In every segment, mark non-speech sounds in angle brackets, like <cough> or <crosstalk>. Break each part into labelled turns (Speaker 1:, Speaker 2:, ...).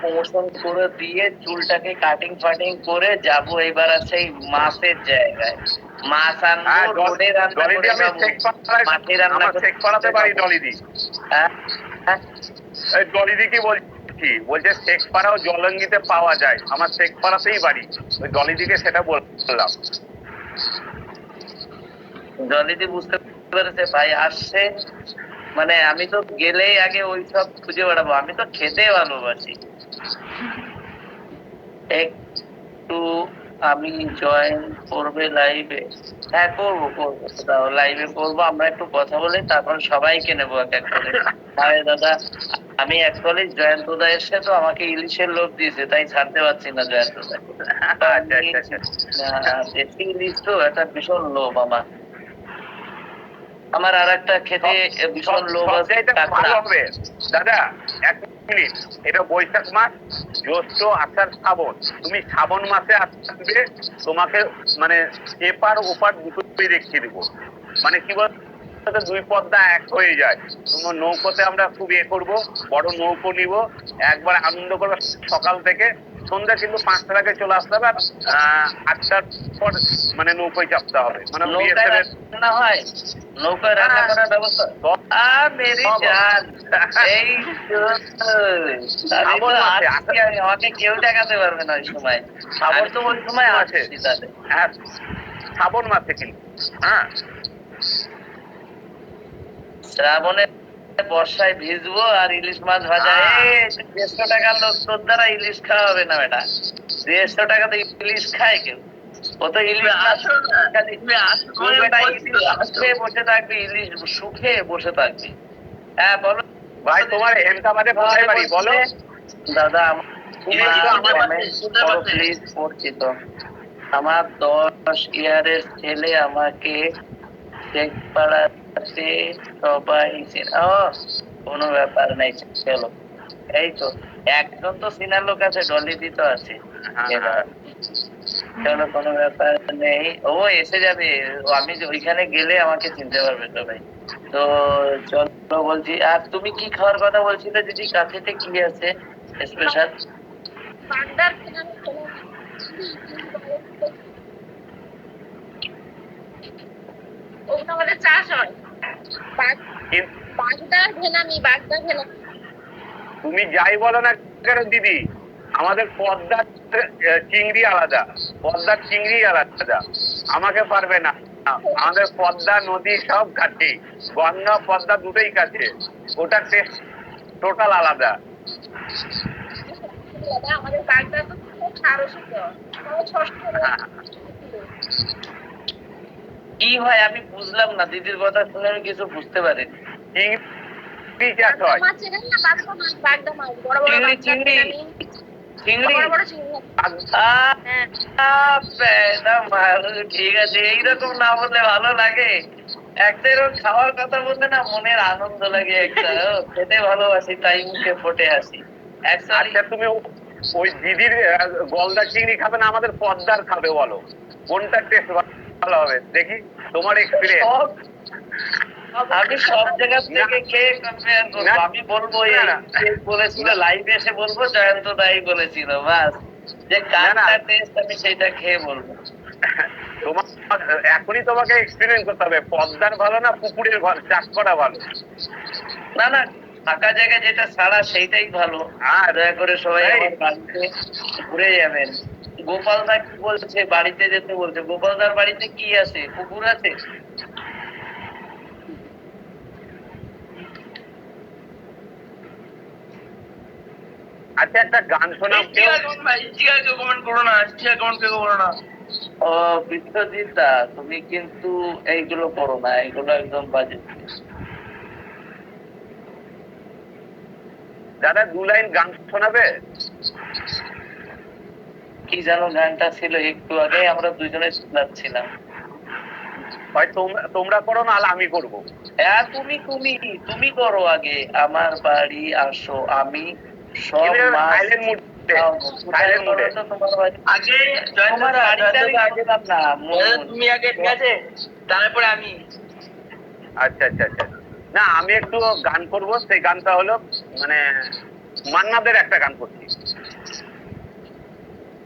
Speaker 1: Promotion করে দিয়ে চুলটাকে কাটিং ফাটিং করে যাব এবার আছে মাছের জায়গায়। মাছ
Speaker 2: হ্যাঁ,
Speaker 1: আনব
Speaker 2: ডল-
Speaker 1: রোডে রান্না
Speaker 2: ডলিদি
Speaker 1: করে মাঠে রান্না
Speaker 2: ডলিদি
Speaker 1: হ্যাঁ? হ্যাঁ?
Speaker 2: ডলিদি কি বলছি? বলছে শেখপাড়াও জলঙ্গিতে পাওয়া যায়। আমার শেখপাড়াতেই বাড়ি ওই ডলিদিকে সেটা বললাম।
Speaker 1: জলিদি বুঝতে পেরেছে ভাই আসছে। মানে আমি তো গেলেই আগে ওই সব খুঁজে বেড়াবো। আমি তো খেতে ভালোবাসি। একটু আমি জয়েন করবে লাইভে হ্যাঁ করব করব। লাইভে করব আমরা একটু কথা বলি তারপর সবাইকে নেব এক এক করে। আরে দাদা আমি অ্যাকচুয়ালি জয়ন্তদা এসে তো আমাকে ইলিশের লোভ দিয়েছে তাই ছাড়তে পারছি না জয়ন্তদা।
Speaker 2: আচ্ছা আচ্ছা আচ্ছা।
Speaker 1: দেশি ইলিশ তো একটা ভীষণ লোভ আমার। আমার আর একটা খেতে ভীষণ লোভ আছে
Speaker 2: দাদা এক মিনিট। এটা বৈশাখ মাস জ্যৈষ্ঠ আষাঢ় শ্রাবণ। তুমি শ্রাবণ মাসে আসবে তোমাকে মানে এপার ওপার দুটোই দেখিয়ে দেবো। মানে কি বল দুই পদ্মা এক হয়ে যায়। তোমার নৌকোতে আমরা খুব ইয়ে করব বড় নৌকো নিব। একবার আনন্দ করব সকাল থেকে। সন্ধ্যা কিন্তু পাঁচটার আগে চলে আসতে হবে আর আটটার পর মানে নৌকোয় চাপতে হবে। মানে
Speaker 1: রান্না হয়। নৌকায় রান্না
Speaker 2: হ্যাঁ।
Speaker 1: করার ব্যবস্থা। মেরি জান। এই আমি আমাকে কেউ দেখাতে পারবে না ওই সময়। সাবর তো ওই সময় আছে
Speaker 2: হ্যাঁ শ্রাবণ মাসে কিন্তু। হ্যাঁ।
Speaker 1: শ্রাবণে বর্ষায় ভিজবো আর ইলিশ মাছ ভাজা।
Speaker 2: হ্যাঁ।
Speaker 1: দেড়শো টাকার লোক তোর দ্বারা ইলিশ খাওয়া হবে না বেটা। দেড়শো টাকাতে ইলিশ খায় কেউ। ও তো ইলিশ বসে থাকবি সুখে বসে থাকবি। হ্যাঁ বলো।
Speaker 2: ভাই তোমার হেমতাবাদে কোথায় বাড়ি বলো।
Speaker 1: দাদা আমার প্লিজ দশ ইয়ারের ছেলে আমাকে চেক পাড়াতে সবাই চেনে। ও কোনো ব্যাপার নাই চলো। এই তো একজন তো সিনার লোক আছে ডলিদি তো আছে।
Speaker 2: হ্যাঁ,
Speaker 1: চলো কোনো ব্যাপার নেই। ও এসে যাবে আমি ওইখানে গেলে আমাকে চিনতে পারবে তো ভাই। তো চলো বলছি আর তুমি কি খাওয়ার কথা বলছিলে দিদি? কাছেতে কি আছে স্পেশাল
Speaker 3: ওগুলো আমাদের চাষ হয়?
Speaker 2: তুমি যাই বলো না কেন দিদি? আমাদের পদ্মার চিংড়ি আলাদা। পদ্মার চিংড়ি আলাদা। আমাকে পারবে না। আমাদের পদ্মা নদী সব কাছে গঙ্গা পদ্মা দুটোই কাছে ওটার টেস্ট টোটাল আলাদা।
Speaker 3: আমাদের বাগদার তো খুব টাকা
Speaker 1: কি হয় আমি বুঝলাম না দিদির কথা শুনে আমি কিছু বুঝতে
Speaker 2: চিংড়ি চাষ হয়।
Speaker 1: চিংড়ি, চিংড়ি। চিংড়ি। ঠিক আছে এইরকম না বললে ভালো লাগে। একটা এরকম খাওয়ার কথা বললে না মনের আনন্দ লাগে একটা। <laughs> খেতে ভালোবাসি তাই মুখে ফুটে আসি।
Speaker 2: আচ্ছা তুমি ওই দিদির গলদা চিংড়ি খাবে না আমাদের পদ্মার খাবে বলো। কোনটা টেস্ট ভালো হবে। দেখি তোমার এক্সপিরিয়েন্স
Speaker 1: আমি সব জায়গা থেকে খেয়ে কম্পেয়ার করব আমি বলব বলেছিল লাইভে এসে বলব জয়ন্ত দাই বলেছিল বাস। যে কারটা টেস্ট আমি সেটা খেয়ে বলব।
Speaker 2: তোমার এখনই তোমাকে এক্সপিরিয়েন্স করতে হবে। পদ্মার ভালো না পুকুরের ভালো? চাষ করা ভালো?
Speaker 1: না না। ফাঁকা জায়গায় যেটা ছাড়া সেইটাই ভালো।
Speaker 2: হ্যাঁ।
Speaker 1: দয়া করে সবাই। ঘুরে যাবেন। গোপাল দা কি বলছে? বাড়িতে যেতে বলছে। গোপালদার বাড়িতে কি আছে? কুকুর আছে?
Speaker 2: আচ্ছা একটা গান শোনাও। কেউ
Speaker 1: ও বিশ্বজিৎ দা তুমি কিন্তু এইগুলো করো না এইগুলো একদম বাজে।
Speaker 2: দাদা দু লাইন গান শোনাবে?
Speaker 1: কি জানো গানটা ছিল একটু আগে আমরা দুজনে শোনাচ্ছিলাম
Speaker 2: হয় তোমরা করো না আমি করব।
Speaker 1: হ্যাঁ তুমি তুমি তুমি করো আগে। আমার বাড়ি আসো আমি সব
Speaker 4: তারপরে আমি।
Speaker 2: আচ্ছা আচ্ছা আচ্ছা। না আমি একটু গান করব সেই গানটা হলো মানে মান্নাদের একটা গান করছি।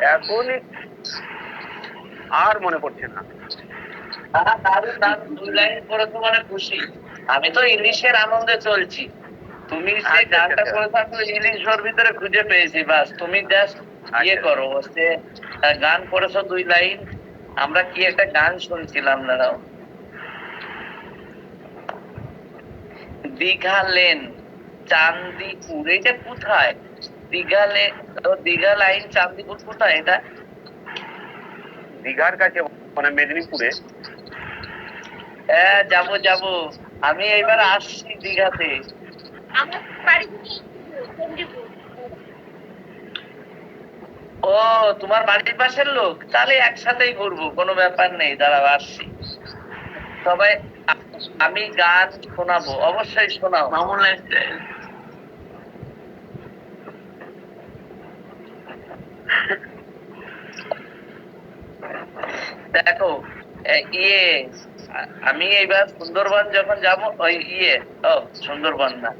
Speaker 2: এখনই আর মনে পড়ছে না।
Speaker 1: দুই লাইন মানে খুশি। আমি তো ইংলিশের আনন্দে চলছি। তুমি যে
Speaker 2: আচ্ছা,
Speaker 1: গানটা
Speaker 2: আচ্ছা।
Speaker 1: করে থাকলে ইংলিশ ওর ভিতরে খুঁজে পেয়েছি বাস। তুমি জাস্ট ইয়ে
Speaker 2: আচ্ছা।
Speaker 1: করো হচ্ছে গান করেছ দুই লাইন আমরা কি একটা গান শুনছিলাম দাঁড়াও। দীঘা লেন চান্দিপুর এটা কোথায়? দীঘা লাইন চান্দিপুর কোথায় এটা?
Speaker 2: দীঘার কাছে মানে মেদিনীপুরে?
Speaker 1: হ্যাঁ যাব যাব। আমি এবার আসছি দীঘাতে। ও তোমার বাড়ির পাশের লোক? তাহলে একসাথেই ঘুরবো কোনো ব্যাপার নেই। দাঁড়াও আসছি। সবাই আমি গান শোনাবো অবশ্যই শোনাও
Speaker 4: মামুন লাইফস্টাইল
Speaker 1: দেখো ইয়ে আমি এইবার সুন্দরবন যখন যাব ওই ইয়ে ও সুন্দরবন না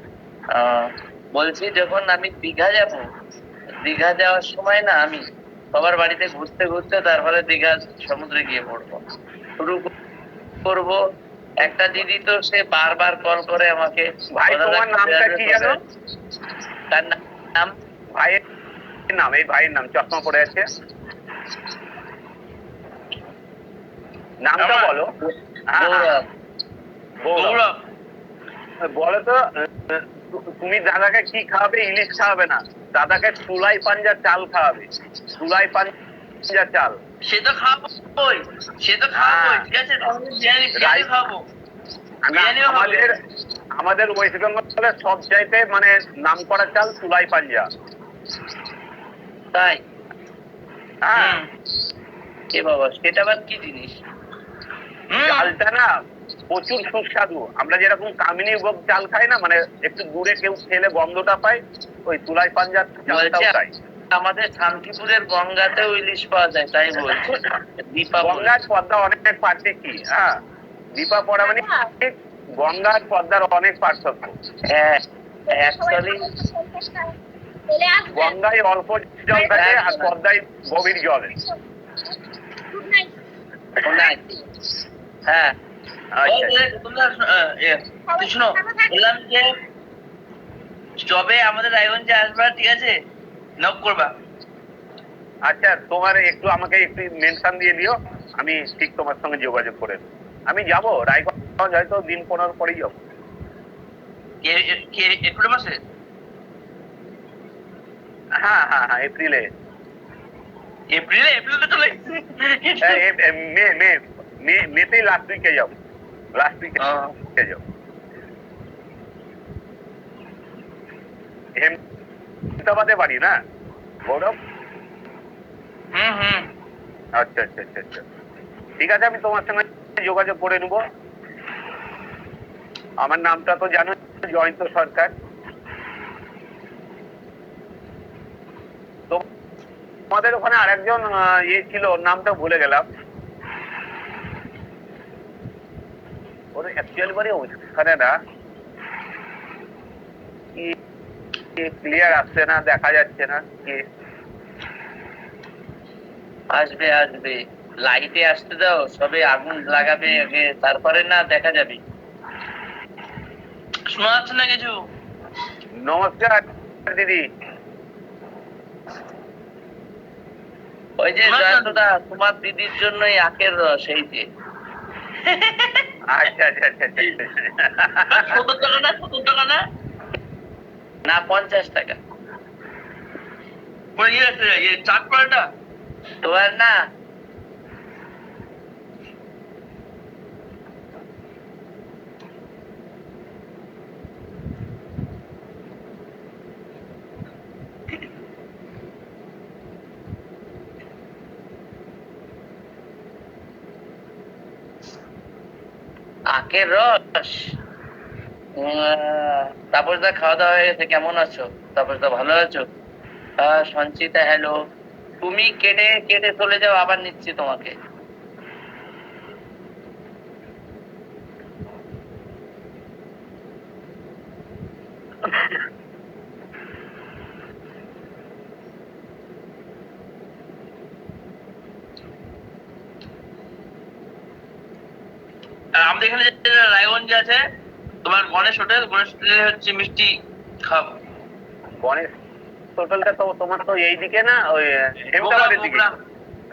Speaker 1: বলছি যখন আমি দীঘা যাব দীঘা যাওয়ার সময় না আমি সবার বাড়িতে ঘুরতে ঘুরতে তারপরে দীঘা সমুদ্রে গিয়ে পড়ব। শুরু করব একটা দিদি তো সে বারবার কল করে আমাকে
Speaker 2: ভাই, তোমার নামটা কি জানো?
Speaker 1: তার নাম?
Speaker 2: ভাইয়ের নাম এই ভাইয়ের নাম চশমা পড়ে আছে। নামটা বলো।
Speaker 1: গৌরব।
Speaker 2: বলো তো তুমি দাদাকে কি খাওয়াবে? ইলিশ খাওয়াবে না। দাদাকে তুলাই পাঞ্জা চাল খাওয়াবে। তুলাই পাঞ্জা চাল।
Speaker 4: সে তো খাবোই। সে তো খাবোই
Speaker 2: হ্যাঁ।
Speaker 4: ঠিক আছে? বিরিয়ানি বিরিয়ানি খাব।
Speaker 2: আমাদের আমাদের ওয়েস্ট বেঙ্গলের সব চাইতে মানে নাম করা চাল তুলাই পাঞ্জা।
Speaker 1: তাই?
Speaker 2: হ্যাঁ।
Speaker 1: বাবা সেটা আবার কি জিনিস।
Speaker 2: চালটা না প্রচুর সুস্বাদু। আমরা যেরকম কামিনী ভোগ চাল খাই না মানে একটু দূরে কেউ খেলে গন্ধটা পায় ওই তুলাই চালটাও
Speaker 1: বলছে আমাদের শান্তিপুরের গঙ্গাতেও ইলিশ পাওয়া যায় তাই বলছে।
Speaker 2: গঙ্গার পদ্মা অনেক পার্থক্য হ্যাঁ। দীপা পড়া মানে ঠিক গঙ্গার পদ্মার অনেক পার্থক্য।
Speaker 1: হ্যাঁ
Speaker 2: গঙ্গায় অল্প জল থাকে আর পদ্মায় গভীর জল।
Speaker 3: গুড নাইট
Speaker 1: হ্যাঁ।
Speaker 4: ওই
Speaker 2: আচ্ছা
Speaker 4: যে তোমরা আহ, এ, তুই শোনো বললাম যে যবে আমাদের রায়গঞ্জে আসবা ঠিক আছে? নক করবা।
Speaker 2: আচ্ছা তোমার একটু আমাকে একটু মেনশন দিয়ে দিও। আমি ঠিক তোমার সঙ্গে যোগাযোগ করে আমি যাব রায়গঞ্জ হয়তো দিন পনেরো পরেই যাব।
Speaker 4: কে কে এপ্রিল মাসে?
Speaker 2: হ্যাঁ হ্যাঁ হ্যাঁ এপ্রিলে।
Speaker 4: এপ্রিলে এপ্রিল তো চলে
Speaker 2: হ্যাঁ, মে মে। মে লাস্ট উইকে যাব লাস্ট উইকে যাব হেমদাবাদে বাড়ি না? গৌরব?
Speaker 4: হুম হুম।
Speaker 2: আচ্ছা আচ্ছা আচ্ছা আচ্ছা। ঠিক আছে আমি তোমার সঙ্গে যোগাযোগ করে নেব। আমার নামটা তো জানো জয়ন্ত সরকার। তো আমাদের ওখানে আরেকজন ইয়ে ছিল নামটা ভুলে গেলাম। না ক্লিয়ার আসছে না দেখা যাচ্ছে না কি?
Speaker 1: আসবে আসবে। লাইটে আসতে দাও সবে আগুন লাগাবে আগে তারপরে না দেখা যাবে।
Speaker 4: শোনা যাচ্ছে না কিছু?
Speaker 2: নমস্কার দিদি।
Speaker 1: ওই যে জয়ন্তদা তোমার দিদির জন্যই আখের রস এই যে। <laughs>
Speaker 2: আচ্ছা আচ্ছা আচ্ছা আচ্ছা।
Speaker 4: সত্তর টাকা না সত্তর টাকা না?
Speaker 1: না পঞ্চাশ টাকা।
Speaker 4: ইয়ে ইয়ে চাট করাটা
Speaker 1: তোমার না আখের রস? তাপস দা খাওয়া দাওয়া হয়ে গেছে, কেমন আছো? তাপস দা ভালো আছো? সঞ্চিতা হ্যালো তুমি কেটে কেটে চলে যাও, আবার নিচ্ছি তোমাকে
Speaker 4: আর আমাদের এখানে যে রায়গঞ্জ আছে। তোমার গণেশ হোটেল গণেশ হোটেলে হচ্ছে মিষ্টি খাব
Speaker 2: গণেশ হোটেলটা তো তোমার তো এইদিকে না ওই হেমতাবাদের দিকে।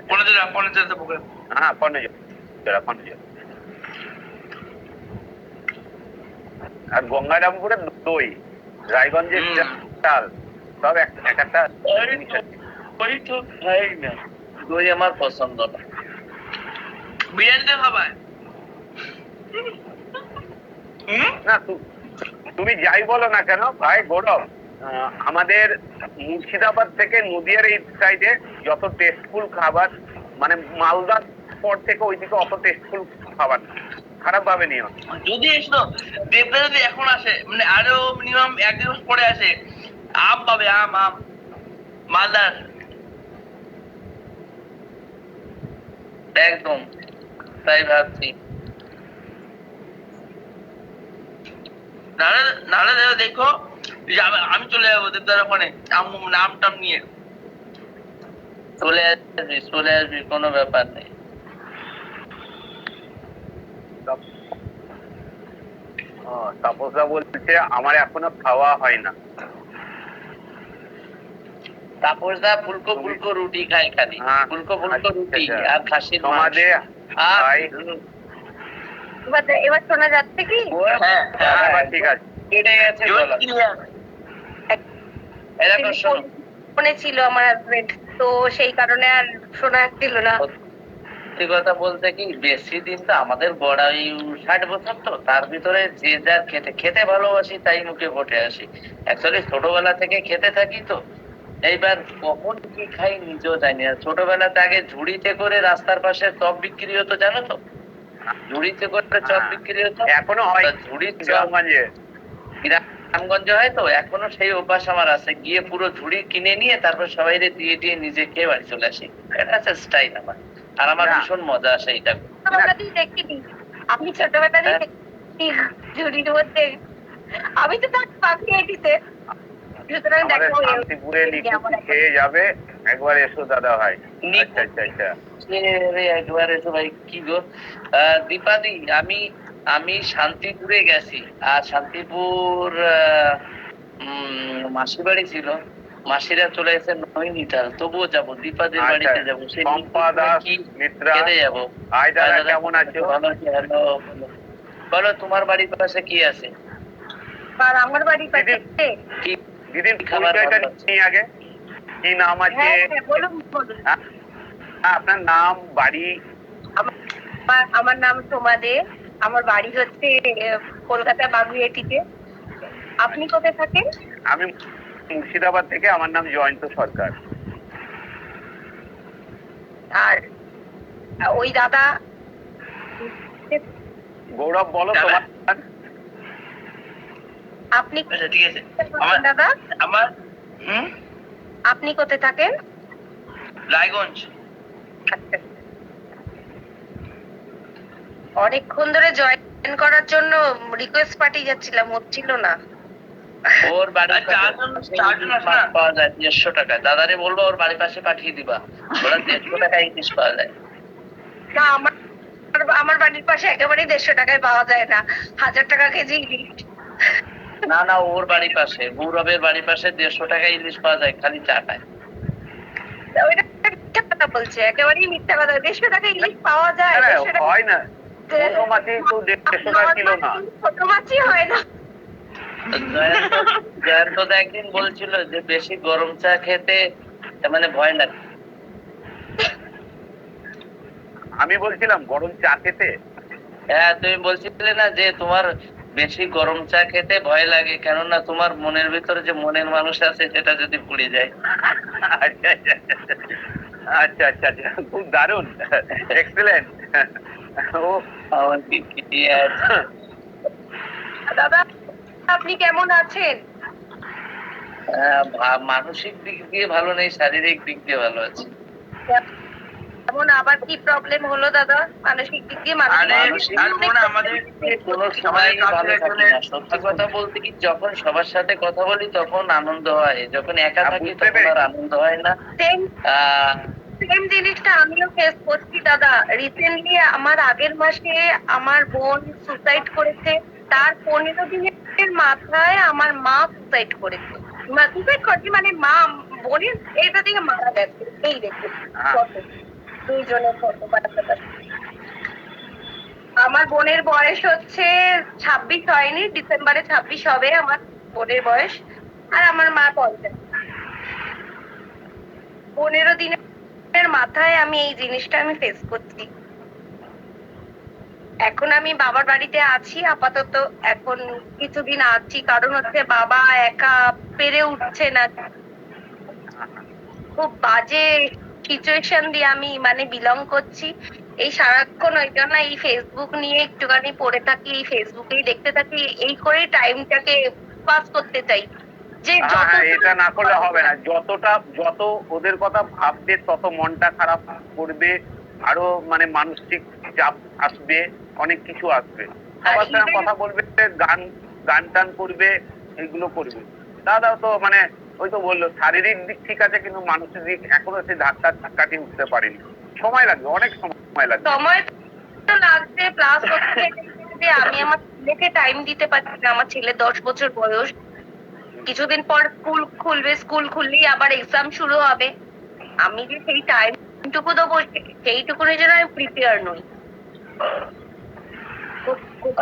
Speaker 4: প্রোগ্রাম
Speaker 2: হ্যাঁ আর গঙ্গারামপুরের দই রায়গঞ্জের। চাল সব এক এক একটা
Speaker 1: ওই তো- খাই না। দই আমার পছন্দ না।
Speaker 4: বিরিয়ানিতে খাবার
Speaker 2: না তুমি যাই বলো না কেন ভাই গৌরব আমাদের মুর্শিদাবাদ থেকে নদিয়ার এই সাইডে যত টেস্টফুল খাবার মানে মালদার পর থেকে ওইদিকে অত টেস্টফুল খাবার খারাপ ভাবে নিও
Speaker 4: যদি এসো দেবদা যদি এখন আসে মানে আরও মিনিমাম এক দিবস পরে আসে আম পাবে আম আম। মালদার।
Speaker 1: একদম তাই ভাবছি।
Speaker 4: নাহলে নাহলে দেখো- দেখো আমি- চলে যাব দেবদার ওখানে। নাম টাম নিয়ে।
Speaker 1: চলে আসবি চলে আসবি কোনো ব্যাপার নেই।
Speaker 2: তাপসদা বলছে আমার এখনও খাওয়া হয় না।
Speaker 1: তাপসদা ফুলকো ফুলকো রুটি খাই খালি।
Speaker 2: হ্যাঁ,
Speaker 1: ফুলকো ফুলকো রুটি। আর খাসির মাংস। আর
Speaker 3: এবার এবার শোনা যাচ্ছে কি?
Speaker 4: হ্যাঁ
Speaker 2: হ্যাঁ, ঠিক আছে।
Speaker 1: কেটে গেছে শোনো।
Speaker 3: ফোনে ছিল আমার হাজবেন্ড তো সেই কারণে আর শোনা যাচ্ছিল না।
Speaker 1: সত্যি কথা বলতে কি বেশি দিন তো আমাদের বড়াই ষাট বছর তো তার ভিতরে যে যার খেতে খেতে ভালোবাসি তাই মুখে ফুটে আসি। অ্যাকচুয়ালি ছোটবেলা থেকে খেতে থাকি তো। এইবার কখন কি খাই নিজেও জানি না। ছোটবেলাতে আগে ঝুড়িতে করে রাস্তার পাশে চপ বিক্রি হতো জানো তো? ঝুড়িতে করে চপ
Speaker 2: হ্যাঁ।
Speaker 1: বিক্রি হতো?
Speaker 2: এখনও হয়।
Speaker 1: ঝুড়ির চপ
Speaker 2: গ্রামগঞ্জে।
Speaker 1: গ্রামগঞ্জ হয় তো? এখনও সেই অভ্যাস আমার আছে। গিয়ে পুরো ঝুড়ি কিনে নিয়ে তারপর সবাই দিয়ে দিয়ে নিজে খেয়ে বাড়ি চলে আসি। এটা হচ্ছে স্টাইল আমার। আর আমার ভীষণ মজা আসে এটা করে।
Speaker 3: আমি
Speaker 1: হ্যাঁ।
Speaker 3: দেখি ঝুড়ির মধ্যে। আমি তো তার দিতে সুতরাং
Speaker 2: আমাদের শান্তিপুরে খেয়ে যাবে? একবার এসো দাদা ভাই। আচ্ছা আচ্ছা আচ্ছা।
Speaker 1: একবার এসো ভাই কি গো? দীপাদি আমি আমি শান্তিপুরে গেছি। আর শান্তিপুর মাসির বাড়ি ছিল। মাসিরা চলে এসে নৈনিতাল তবুও যাব। দীপাদির বাড়িতে যাব। সেই
Speaker 2: শম্পা
Speaker 1: কি
Speaker 2: মিত্রা।
Speaker 1: খেতে যাব?
Speaker 2: কেমন আছো?
Speaker 1: ভালো। আছি, বলো তোমার বাড়ির পাশে কি আছে?
Speaker 3: আর আমার বাড়ির পাশে?
Speaker 1: কি?
Speaker 2: দিদির পরিচয়টা। নিই আগে। কি নাম আছে?
Speaker 3: হ্যাঁ হ্যাঁ
Speaker 2: হ্যাঁ, আপনার নাম বাড়ি?
Speaker 3: আমার আমার নাম সোমা দে আমার বাড়ি হচ্ছে কলকাতা বাগুইয়াটিতে। আপনি কোথায় থাকেন?
Speaker 2: আমি মুর্শিদাবাদ থেকে আমার নাম জয়ন্ত সরকার।
Speaker 3: আর ওই দাদা
Speaker 2: গৌরব বলো তোমার
Speaker 3: আপনি
Speaker 4: আচ্ছা ঠিক আছে। আমার
Speaker 3: দাদা?
Speaker 4: আমার হুম?
Speaker 3: আপনি কোথায় থাকেন?
Speaker 4: রায়গঞ্জ।
Speaker 3: আচ্ছা। অনেকক্ষণ ধরে জয়েন করার জন্য রিকোয়েস্ট পাঠিয়ে যাচ্ছিলাম হচ্ছিল না।
Speaker 1: ওর বাড়ির
Speaker 4: চারজন-
Speaker 1: মাছ পাওয়া যায় দেড়শো টাকা। দাদারে বলব ওর বাড়ির পাশে পাঠিয়ে দিবা। ওরা দেড়শো টাকা ইলিশ পাওয়া যায়।
Speaker 3: না আমার আমার বাড়ির পাশে একেবারেই দেড়শো টাকায় পাওয়া যায় না। হাজার টাকা কেজি ইলিশ।
Speaker 1: না না ওর বাড়ির পাশে। গৌরবের বাড়ির পাশে দেড়শো টাকা ইলিশ পাওয়া যায় খালি চাটায়
Speaker 3: ওইটা বলছে একেবারেই মিথ্যা কথা। দেড়শো টাকা ইলিশ পাওয়া যায়
Speaker 2: না,
Speaker 3: দেড়শো টাকা-
Speaker 2: হয় না। ছোট মাছই তো দেড়শো টাকা কিলো না।
Speaker 3: ছোট মাছই হয় না।
Speaker 1: জয়ন্ত জয়ন্ত একদিন বলছিল যে বেশি গরম চা খেতে মানে ভয় লাগে।
Speaker 2: আমি বলছিলাম গরম চা খেতে?
Speaker 1: হ্যাঁ তুমি বলছিলে না যে তোমার বেশি গরম চা খেতে ভয় লাগে কেননা তোমার মনের ভিতরে যে মনের মানুষ আছে সেটা যদি পুড়ে যায়।
Speaker 2: আচ্ছা আচ্ছা আচ্ছা আচ্ছা খুব দারুণ এক্সেলেন্ট ও
Speaker 3: দাদা আপনি কেমন আছেন?
Speaker 1: আহ, মানসিক দিক দিয়ে ভালো নেই শারীরিক দিক দিয়ে ভালো আছে।
Speaker 3: এমন আবার কি প্রবলেম হলো দাদা? মানসিক দিক দিয়ে
Speaker 4: আমাদের
Speaker 1: কোনো ভালো থাকি না সত্যি কথা বলতে কি যখন সবার সাথে কথা বলি তখন আনন্দ হয় যখন একা থাকি তখন আর আনন্দ হয় না।
Speaker 3: সেম সেম জিনিসটা আমিও ফেস করছি দাদা। রিসেন্টলি আমার আগের মাসে আমার বোন সুসাইড করেছে। তার পনেরো দিনের মাথায় আমার মা সুসাইড করেছে। সুসাইড করেছে মানে মা বোনের এটা থেকে মারা গেছে। এই দেখুন দুইজনের ফটো আমার বোনের বয়স হচ্ছে ছাব্বিশ হয়নি, ডিসেম্বরে ছাব্বিশ হবে আমার বোনের বয়স, আর আমার মা পঞ্চাশ। পনেরো দিনের মাথায় আমি এই জিনিসটা আমি ফেস করছি। এখন আমি বাবার বাড়িতে আছি, আপাতত এখন কিছুদিন আছি, কারণ হচ্ছে বাবা একা পেরে উঠছে না। খুব বাজে সিচুয়েশন দিয়ে আমি মানে বিলং করছি। এই সারাক্ষণ ওই জন্য এই ফেসবুক নিয়ে একটুখানি পড়ে থাকি এই ফেসবুকেই দেখতে থাকি এই করে টাইমটাকে পাস করতে চাই। যে
Speaker 2: এটা না করলে হবে না। যতটা যত ওদের কথা ভাববে তত মনটা খারাপ করবে আরও মানে মানসিক চাপ আসবে অনেক কিছু আসবে। সবার সঙ্গে কথা বলবে গান গান টান করবে এগুলো করবে। দাদা তো মানে ওই তো বলল শারীরিক দিক ঠিক আছে কিন্তু মানসিক দিক এখনও সে ধাক্কা কাটিয়ে উঠতে পারেনি। সময় লাগবে অনেক সময় লাগবে।
Speaker 3: সময় তো লাগছে প্লাস যে আমি আমার ছেলেকে টাইম দিতে পারছি না আমার ছেলে দশ বছর বয়স। কিছুদিন পর স্কুল খুলবে স্কুল খুললেই আবার এক্সাম শুরু হবে। আমি যে সেই টাইমটুকু দেবো সেইটুকুনের জন্য আমি প্রিপেয়ার নই।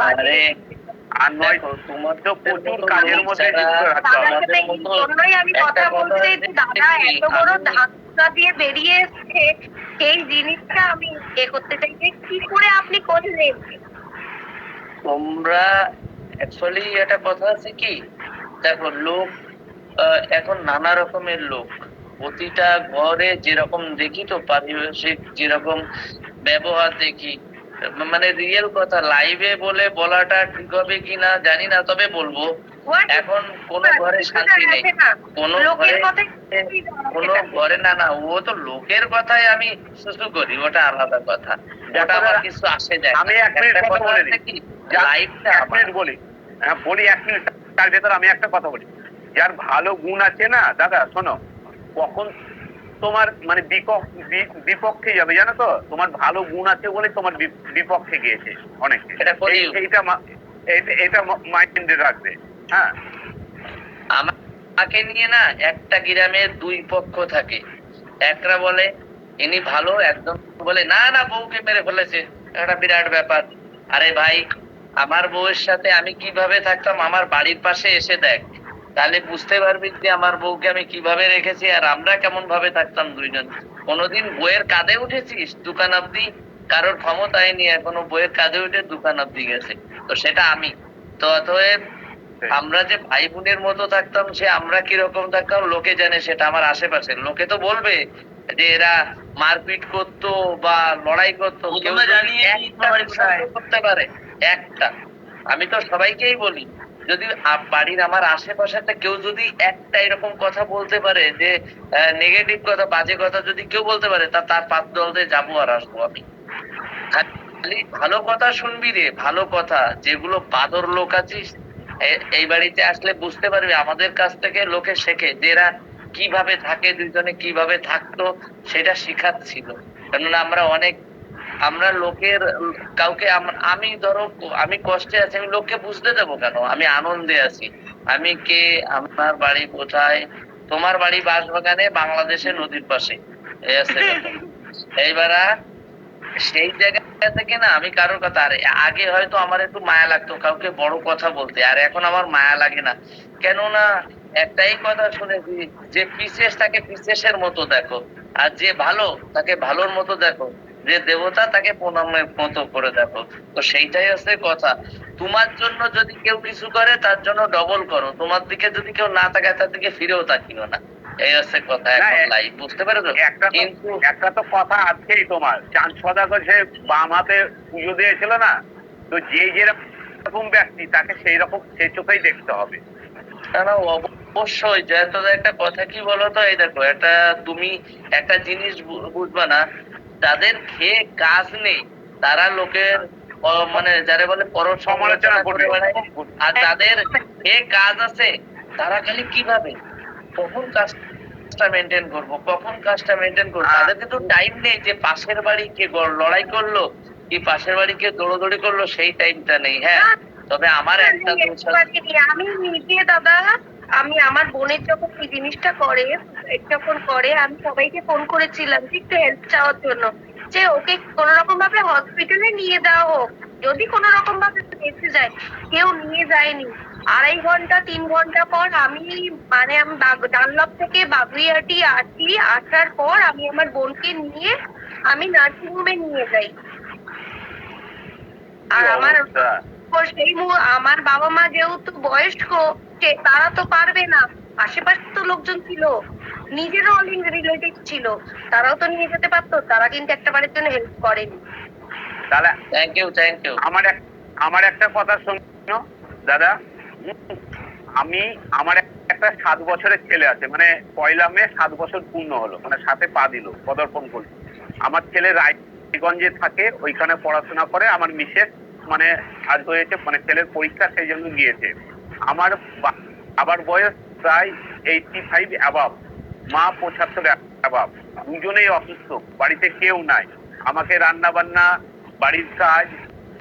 Speaker 1: আরে
Speaker 2: আর নয়
Speaker 1: তোমার
Speaker 2: তো প্রচুর কাজের মধ্যে
Speaker 3: জন্যই আমি কথা বলতে দাদা এত বড় ধাক্কা দিয়ে বেরিয়ে এসছে সেই জিনিসটা আমি এ করতে চাই যে কি করে আপনি করলেন?
Speaker 1: তোমরা অ্যাকচুয়ালি একটা কথা আছে কি দেখো লোক আহ, এখন নানা রকমের লোক। প্রতিটা ঘরে যেরকম দেখি তো পারিপার্শ্বিক যেরকম ব্যবহার দেখি মানে রিয়েল কথা লাইভে বলে বলাটা ঠিক হবে কিনা জানি না তবে বলব। এখন কোনো ঘরে শান্তি নেই। কোনো
Speaker 3: লোকের
Speaker 1: ঘরে কোনো ঘরে না না ও তো লোকের কথাই আমি শুধু করি ওটা আলাদা কথা। ওটা আমার কিছু আসে যায়
Speaker 2: আমি এক মিনিট কথা বলে দিই।
Speaker 1: লাইফটা
Speaker 2: এক মিনিট বলি। হ্যাঁ, বলি এক মিনিট তার ভেতর আমি একটা কথা বলি। যার ভালো গুণ আছে না দাদা শোনো কখন তোমার মানে বিপক্ষে যাবে জানো তো? তোমার ভালো গুণ আছে বলে তোমার বিপক্ষে গিয়েছে অনেক
Speaker 1: এটা
Speaker 2: এটা মাইন্ডে রাখবে। হ্যাঁ?
Speaker 1: আমাকে নিয়ে না একটা গ্রামের দুই পক্ষ থাকে। একটা বলে ইনি ভালো একদম বলে না না বউকে মেরে ফেলেছে। একটা বিরাট ব্যাপার। আরে ভাই আমার বউয়ের সাথে আমি কীভাবে থাকতাম? আমার বাড়ির পাশে এসে দেখ। তাহলে বুঝতে পারবি যে আমার বউকে আমি কীভাবে রেখেছি আর আমরা কেমন ভাবে থাকতাম দুইজন। কোনোদিন বইয়ের কাঁধে উঠেছিস? দোকান অব্দি কারোর ক্ষমতায় নিয়ে এখনও বইয়ের কাঁধে উঠে দোকান অব্দি গেছে। তো সেটা আমি। তো অতএব আমরা যে ভাই বোনের মতো থাকতাম সে আমরা কীরকম থাকতাম লোকে জানে সেটা আমার আশেপাশে লোকে তো বলবে যে এরা মারপিট করতো বা লড়াই করতো। কেউ। করতে পারে একটা। আমি তো সবাইকেই বলি যদি বাড়ির আমার আশেপাশেতে কেউ যদি একটা এরকম কথা বলতে পারে যে নেগেটিভ কথা, বাজে কথা যদি কেউ বলতে পারে, তা তার পাত দলতে যাব আর আসব আমি। খালি ভালো কথা শুনবি রে, ভালো কথা। যেগুলো বাদর লোক আছিস এই বাড়িতে আসলে বুঝতে পারবি, আমাদের কাছ থেকে লোকে শেখে যে এরা কীভাবে থাকে, দুইজনে কীভাবে থাকতো, সেটা শিখাচ্ছিল। কেননা আমরা অনেক আমরা লোকের কাউকে আমি ধরো, আমি কষ্টে আছি, আমি লোককে বুঝতে দেবো কেন? আমি আনন্দে আছি। আমি কে? আমার বাড়ি কোথায়? তোমার বাড়ি বাঁশবাগানে, বাংলাদেশে নদীর পাশে। এইবারা সেই জায়গা থেকে না আমি কারোর কথা, আর আগে হয়তো আমার একটু মায়া লাগতো কাউকে বড় কথা বলতে, আর এখন আমার মায়া লাগে না। কেননা, একটাই কথা শুনেছি, যে পিসেস তাকে পিসেসের মতো দেখো, আর যে ভালো, তাকে ভালোর মতো দেখো। যে দেবতা তাকে প্রণামের মতো করে দেখো। তো সেইটাই হচ্ছে কথা। তোমার জন্য যদি কেউ কিছু করে তার জন্য ডবল করো। তোমার দিকে যদি কেউ না তাকায় তার দিকে ফিরেও তাকিও না। এই হচ্ছে কথা এখন
Speaker 2: এ-
Speaker 1: বুঝতে পেরেছ? কিন্তু
Speaker 2: একটা তো কথা তোমার। চাঁদ সদাগর সে বাম হাতে পুজো দিয়েছিল না? তো যে যেরকম ব্যক্তি তাকে সেই রকম সেই চোখেই দেখতে হবে।
Speaker 1: না অবশ্যই। যেহেতু একটা কথা কি বলতো? এই দেখো একটা তুমি একটা জিনিস বুঝবা না যাদের খেয়ে কাজ নেই তারা লোকের মানে যারা বলে পর
Speaker 2: সমালোচনা করবে।
Speaker 1: আর যাদের খেয়ে কাজ আছে তারা খালি কীভাবে? কখন কাজটা মেনটেন করব? কখন কাজটা মেনটেন করব? তাদের কিন্তু টাইম নেই যে পাশের বাড়ি কে লড়াই করল কি পাশের বাড়ি কে দৌড়দৌড়ি করল সেই টাইমটা নেই হ্যাঁ? তবে আমার একটা
Speaker 3: আমি নিজে দাদা আমি আমার বোনের যখন এই জিনিসটা করে যখন করে আমি সবাইকে ফোন করেছিলাম যে একটু হেল্প চাওয়ার জন্য। যে ওকে কোন রকম ভাবে হসপিটালে নিয়ে দেওয়া হোক। যদি কোন রকম ভাবে বেঁচে যায় কেউ নিয়ে যায়নি। আড়াই ঘণ্টা তিন ঘণ্টা পর আমি মানে আমি বাগ- ডানলপ থেকে বাগুইহাটি আসি আসার পর আমি আমার বোনকে নিয়ে আমি নার্সিং হোমে নিয়ে যাই। আর আমার
Speaker 2: অবস্থা।
Speaker 3: তো সেই আমার বাবা মা যেহেতু বয়স্ক সে তারা তো পারবে না। আশেপাশে তো লোকজন ছিল। নিজেরও অনেক রিলেটিভ ছিল। তারাও তো নিয়ে যেতে পারতো। তারা কিন্তু একটা বাড়ির জন্য হেল্প করেনি।
Speaker 2: তাহলে
Speaker 1: থ্যাংক ইউ থ্যাংক ইউ
Speaker 2: আমার এক আমার একটা কথা শোনো দাদা। আমি আমার একটা সাত বছরের ছেলে আছে। মানে পয়লা মে সাত বছর পূর্ণ হলো। মানে সাথে পা দিল পদার্পণ করল। আমার ছেলে রায়গঞ্জে থাকে ওইখানে পড়াশোনা করে। আমার মিসেস মানে আজ হয়েছে মানে ছেলের পরীক্ষা সেই জন্য গিয়েছে। আমার বাবার বয়স প্রায় এইটটি ফাইভ অ্যাবাভ মা পঁচাত্তর অ্যাবাভ দুজনেই অসুস্থ বাড়িতে কেউ নাই। আমাকে রান্না বান্না বাড়ির কাজ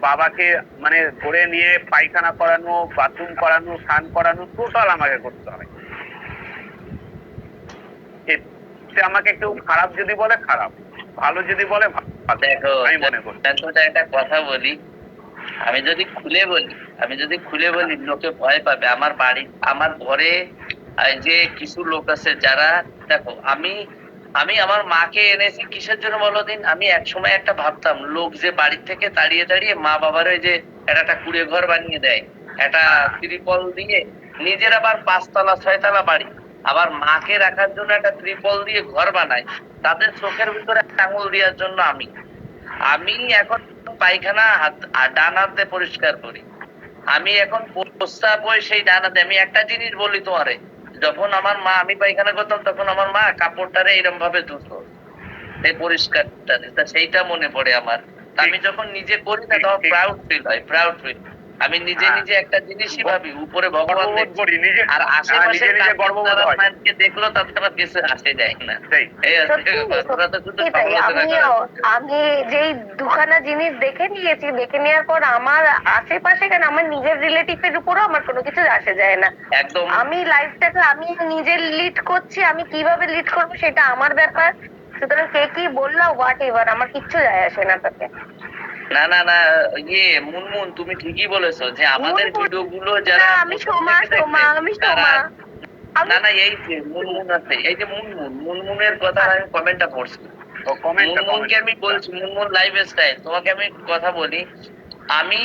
Speaker 2: বাবাকে মানে ধরে নিয়ে পায়খানা করানো বাথরুম করানো স্নান করানো টোটাল আমাকে করতে হয়। আমাকে কেউ খারাপ যদি বলে খারাপ। ভালো যদি বলে ভালো।
Speaker 1: দেখো
Speaker 2: আমি মনে করি।
Speaker 1: একটা কথা বলি। আমি যদি খুলে বলি, আমি যদি খুলে বলি, লোকে ভয় পাবে। আমার বাড়ি, আমার ঘরে যে কিছু লোক আছে যারা, দেখো, আমি আমি আমার মাকে এনেছি কিসের জন্য বলো দিন? আমি একসময় একটা ভাবতাম, লোক যে বাড়ি থেকে তাড়িয়ে তাড়িয়ে মা বাবার ওই যে একটা কুড়ে ঘর বানিয়ে দেয়, একটা ত্রিপল দিয়ে, নিজের আবার পাঁচতলা, ছয়তলা বাড়ি। আবার মাকে রাখার জন্য একটা ত্রিপল দিয়ে ঘর বানায়, তাদের চোখের ভিতরে আঙুল দেওয়ার জন্য আমি। আমি এখন পায়খানা হাত আর ডান হাতে পরিষ্কার করি। আমি এখন প্রস্তাব হই সেই ডান হাতে। আমি একটা জিনিস বলি তোমারে যখন আমার মা আমি পায়খানা করতাম তখন আমার মা কাপড়টারে এরম ভাবে ধুতো। এই পরিষ্কারটা তা সেইটা মনে পড়ে আমার। আমি যখন নিজে করি না তখন প্রাউড ফিল হয় প্রাউড ফিল আমি নিজে
Speaker 2: হ্যাঁ।
Speaker 1: নিজে একটা জিনিসই ভাবি উপরে ভগবান
Speaker 2: করি নিজে
Speaker 1: আর
Speaker 2: হ্যাঁ,
Speaker 1: আশেপাশে
Speaker 2: নিজে নিজে গর্ববোধ হয়।
Speaker 1: মানুষকে দেখল তাদের আবার কিছু আসে যায় না।
Speaker 3: আমি। যেই দুখানা জিনিস দেখে নিয়েছি দেখে নেওয়ার পর আমার আশেপাশে কেন আমার নিজের রিলেটিভ এর উপরও আমার কোনো কিছু আসে যায় না।
Speaker 1: একদম।
Speaker 3: আমি লাইফটাকে আমি নিজে লিড করছি আমি কীভাবে লিড করব সেটা আমার ব্যাপার। সুতরাং কে কি বলল হোয়াট এভার আমার কিচ্ছু যায় আসে না তাতে।
Speaker 1: না না না ইয়ে মুনমুন তুমি ঠিকই বলেছ যে আমাদের ভিডিও গুলো যারা
Speaker 3: না, আমি সোমা সোমা আমি সোমা।
Speaker 1: না না এই যে মুনমুন আছে এই যে মুনমুন মুনমুনের কথা আমি কমেন্টটা পড়ছি
Speaker 2: ও কমেন্ট
Speaker 1: মুনমুনকে আমি বলছি মুনমুন লাইভ স্টাইল তোমাকে আমি কথা বলি। আমি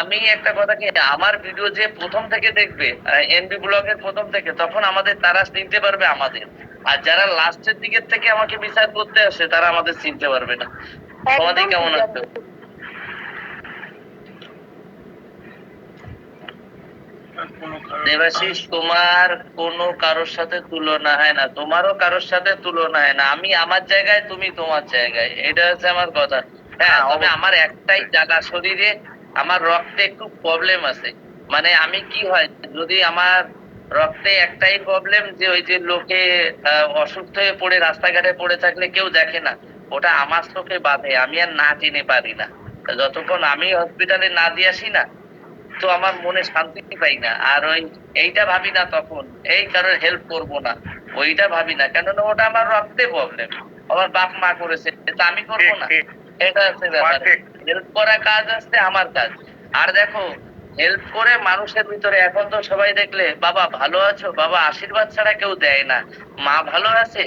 Speaker 1: আমি একটা কথা কি আমার ভিডিও যে প্রথম থেকে দেখবে এনবি ব্লগের প্রথম থেকে তখন আমাদের তারা চিনতে পারবে আমাদের। আর যারা লাস্টের দিকের থেকে আমাকে বিচার করতে আসে তারা আমাদের চিনতে পারবে না। তোমাদের কেমন আছো? দেবাশিস তোমার কোনো কারোর সাথে তুলনা হয় না। তোমারও কারোর সাথে তুলনা হয় না। আমি আমার জায়গায় তুমি তোমার জায়গায়। এটা হচ্ছে আমার কথা। হ্যাঁ
Speaker 2: হ্যাঁ,
Speaker 1: তবে আমার একটাই জায়গা শরীরে আমার রক্তে একটু প্রবলেম আছে। মানে আমি কি হয় যদি আমার রক্তে একটাই প্রবলেম যে ওই যে লোকে অসুস্থ হয়ে পড়ে রাস্তাঘাটে পড়ে থাকলে কেউ দেখে না ওটা আমার চোখে বাঁধে। আমি আর না চিনে পারি না। যতক্ষণ আমি হসপিটালে না দিয়ে আসি না তো আমার মনে শান্তি পাই না। আর ওই এইটা ভাবি না তখন। এই কারোর হেল্প করব না। ওইটা ভাবি না। কেননা ওটা আমার রক্তে প্রবলেম আমার বাপ মা করেছে। তা আমি করব না। এটা হচ্ছে ব্যাপার। হেল্প করা কাজ আসছে আমার কাজ। আর দেখো হেল্প করে মানুষের ভিতরে এখন তো সবাই দেখলে বাবা ভালো আছো? বাবা আশীর্বাদ ছাড়া কেউ দেয় না। মা ভালো আছে?